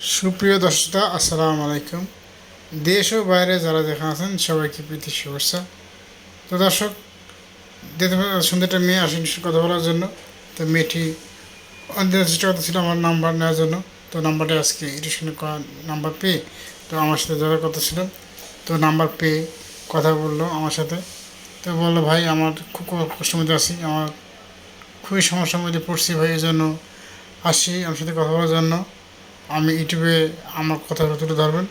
সুপ্রিয় দর্শকরা আসসালামু আলাইকুম। দেশ ও বাইরে যারা দেখা আছেন, সবাইকে প্রীতি, শুভেচ্ছা। তো দর্শক সুন্দর একটা মেয়ে আসেন কথা বলার জন্য। তো মেয়েটি অনেক চেষ্টা করতেছিল আমার নাম্বার নেওয়ার জন্য। তো নাম্বারটা আজকে রিসেন্ট নাম্বার পেয়ে, তো আমার সাথে যোগাযোগ করতেছিল তো নাম্বার পেয়ে কথা বলল আমার সাথে। তো বলল, ভাই, আমার খুব কষ্টের মধ্যে আছি। আমার খুবই সমস্যার মধ্যে পড়ছি ভাই, এই জন্য আসি আমার সাথে কথা বলার জন্য। আমি ইউটিউবে আমার কথাগুলো তুলে ধরবেন।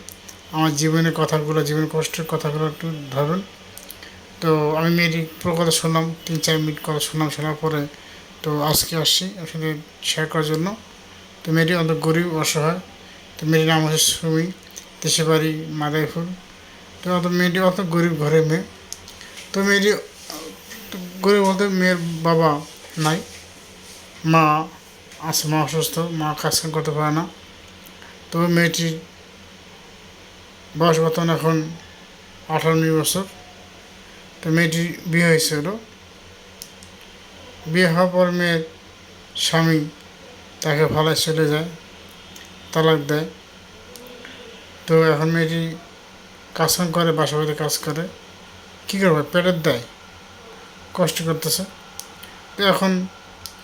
আমার জীবনের কথাগুলো, জীবনের কষ্টের কথাগুলো একটু ধরবেন। তো আমি মেয়েটি পুরো কথা শুনলাম, তিন চার মিনিট কথা শুনলাম, শোনার পরে তো আজকে আসছি সাথে শেয়ার করার জন্য। তো মেয়েটি অত গরিব অসহায়। তো মেয়েটির নাম হচ্ছে সুমি দেশে বাড়ি মাদাইফুল তো অত মেয়েটি অত গরিব ঘরের মেয়ে। তো মেয়েটি, গরিব বলতে মেয়ের বাবা নাই। মা আছে, মা অসুস্থ, মা কাজ করতে পারে না। তবে মেয়েটির বয়স বর্তমানে এখন আঠারো বছর। তো মেয়েটির বিয়ে হয়েছিল। বিয়ে হওয়ার পর মেয়ের স্বামী তাকে ভালায় চলে যায়, তালাক দেয়। তো এখন মেয়েটি কাজ করে, বাসা বাড়িতে কাজ করে। কী করবে? পেটের দেয়, কষ্ট করতেছে। তো এখন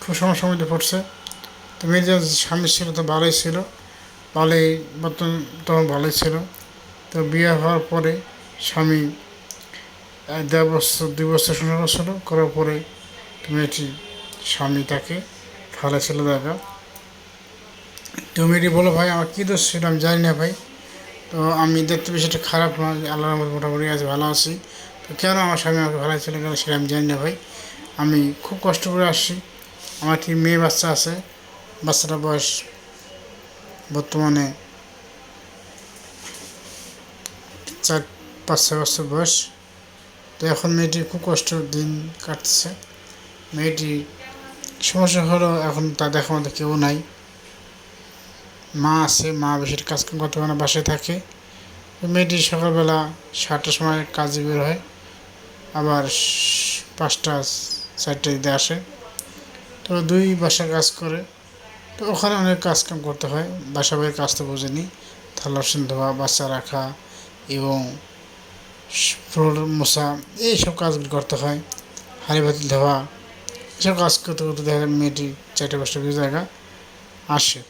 খুব সমস্যার মধ্যে পড়ছে। তো মেয়ের যে স্বামী ছিল তো ভালোই ছিল। ভালোই বর্তমান তখন ভালোই ছিল। তো বিয়ে হওয়ার পরে স্বামী দেড় বছর, দুই বছর সংসার করছিল করার পরে মেয়েটি, স্বামী তাকে ফেলে ছিল দেখা। তো মেয়েটি বলো ভাই, আমার কী দোষ ছিল আমি জানি না ভাই। তো আমি দেখতে বেশি একটা খারাপ না, আল্লাহর মধ্যে মোটামুটি আছে ভালো আছি। তো কেন আমার স্বামী আমাকে ভালো ছিল কেন সেটা আমি জানি না ভাই। আমি খুব কষ্ট করে আসছি। আমার একটি মেয়ে বাচ্চা আছে। বাচ্চাটার বয়স বর্তমানে চার, পাঁচ, ছয় বছর বয়স। তো এখন মেয়েটির খুব কষ্ট দিন কাটছে। মেয়েটি সমস্যা হলো এখন তা দেখা মতো কেউ নাই। মা আছে, মা বেশি কাজ করতে পারে বাসায় থাকে। মেয়েটি সকালবেলা সাতটার সময় কাজে বের হয়। আবার পাঁচটা চারটে দিতে আসে। তো দুই বাসা কাজ করে। তো ওখানে অনেক কাজ কাম করতে হয়। বাসা বাড়ির কাজ তো বোঝেনি। থালা বাসন ধোয়া বাচ্চা রাখা এবং ফ্লোর মশা এইসব কাজগুলি করতে হয়। হাঁড়ি বাতি ধোয়া, এসব কাজ করতে করতে দেখা যায় মেয়েটি চারটে পাঁচটা কিছু জায়গা আসে।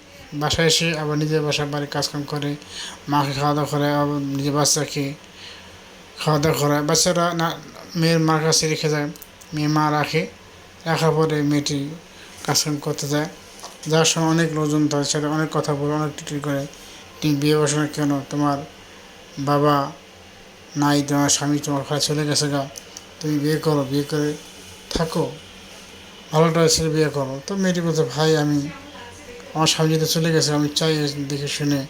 বাসায় এসে আবার নিজের বাসার বাড়ির কাজকাম করে, মাকে খাওয়া দাওয়া করে, আবার নিজের বাচ্চাকে খাওয়া দাওয়া করায় বাচ্চারা না, মেয়ের মার কাছে রেখে যায় মেয়ে মা রাখে। রাখার পরে মেয়েটি কাজকাম করতে যায়। যার সময় অনেক লোকজন তার সাথে অনেক কথা বলে, অনেক টিটি করে। তুমি বিয়ে বসো না কেন? তোমার বাবা নাই, তোমার স্বামী, তোমার ঘরে চলে গেছে গা। তুমি বিয়ে করো, বিয়ে করে থাকো। ভালোটা ছেলে বিয়ে করো। তো মেয়েটি বলছে, ভাই, আমি আমার স্বামী যদি চলে গেছে, আমি চাই দেখে শুনে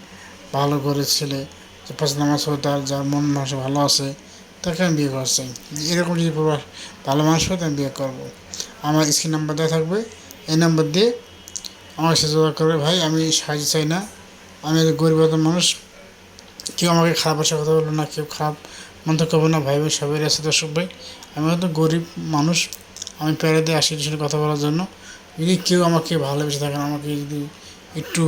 ভালো করে ছেলে, যে পাঁচ নামাজ হয় তার যার মন মানুষ ভালো আছে, তাকে আমি বিয়ে করতে চাই। এরকম যদি ভালো মানুষ হয় তো আমি বিয়ে করব। আমার স্ক্রিন নাম্বার দেওয়া থাকবে। এই নাম্বার দিয়ে আমার সাথে যোগাযোগ করবে ভাই, আমি সাহায্য চাই না। আমি গরিব মানুষ। কেউ আমাকে খারাপ ভাষা কথা বলবে না, কেউ খারাপ মন্তব্য করবে না। ভাই ভাই সবাই আছে, দর্শক ভাই। আমি হয়তো গরিব মানুষ। আমি দিয়ে আসি সাথে কথা বলার জন্য। যদি কেউ আমাকে ভালোবেসে থাকেন আমাকে যদি একটু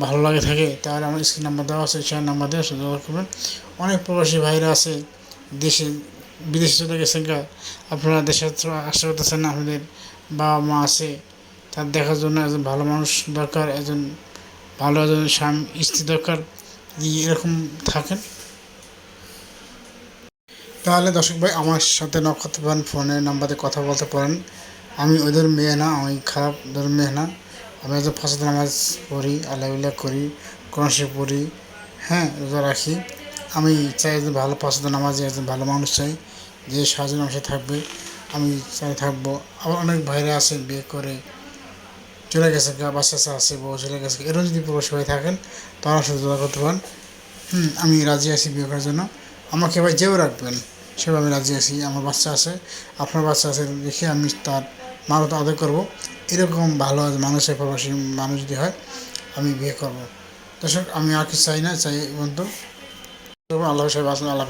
ভালো লাগে থাকে, তাহলে আমার স্ক্রিন নাম্বার দেওয়া আছে, সেই নাম্বার দেওয়া যোগাযোগ করবেন। অনেক প্রবাসী ভাইরা আছে দেশে, বিদেশে চলে গেছেন আপনারা দেশে আসতে করতেছেন না, আপনাদের বাবা মা আছে। তার দেখার জন্য একজন ভালো মানুষ দরকার, একজন ভালো একজন স্বামী, স্ত্রী দরকার এরকম থাকেন। তাহলে দর্শক ভাই, আমার সাথে নক করতে পারেন, ফোনে নাম্বারে কথা বলতে পারেন। আমি ওদের মেয়ে না, আমি খারাপ ওদের মেয়ে না। আমি একজন ফাঁসাতে নামাজ পড়ি আল্লাহ করি, কোরআন পড়ি হ্যাঁ রোজা রাখি। আমি চাই একজন ভালো ফাঁসাতে নামাজে একজন ভালো মানুষ চাই, যে সাহায্য সাথে থাকবে। আমি চাই থাকব। আবার অনেক ভাইরা আছে বিয়ে করে চলে গেছে বাচ্চা আছে, বউ চলে গেছে। এরও যদি হয়ে থাকেন, তারা সাথে যোগাযোগ করতে পারেন। হুম, আমি রাজি আছি বিয়ে করার জন্য। আমাকে এবার যেও রাখবেন সেভাবে আমি রাজি আছি, আমার বাচ্চা আছে। আপনার বাচ্চা আছে দেখে আমি তার মারও আদর করব। এরকম ভালো মানুষের প্রবাসী মানুষ যদি হয়, আমি বিয়ে করব। দর্শক, আমি আর কি চাই না, চাই বন্ধু আল্লাহ সাহেব আসুন, আল্লাহ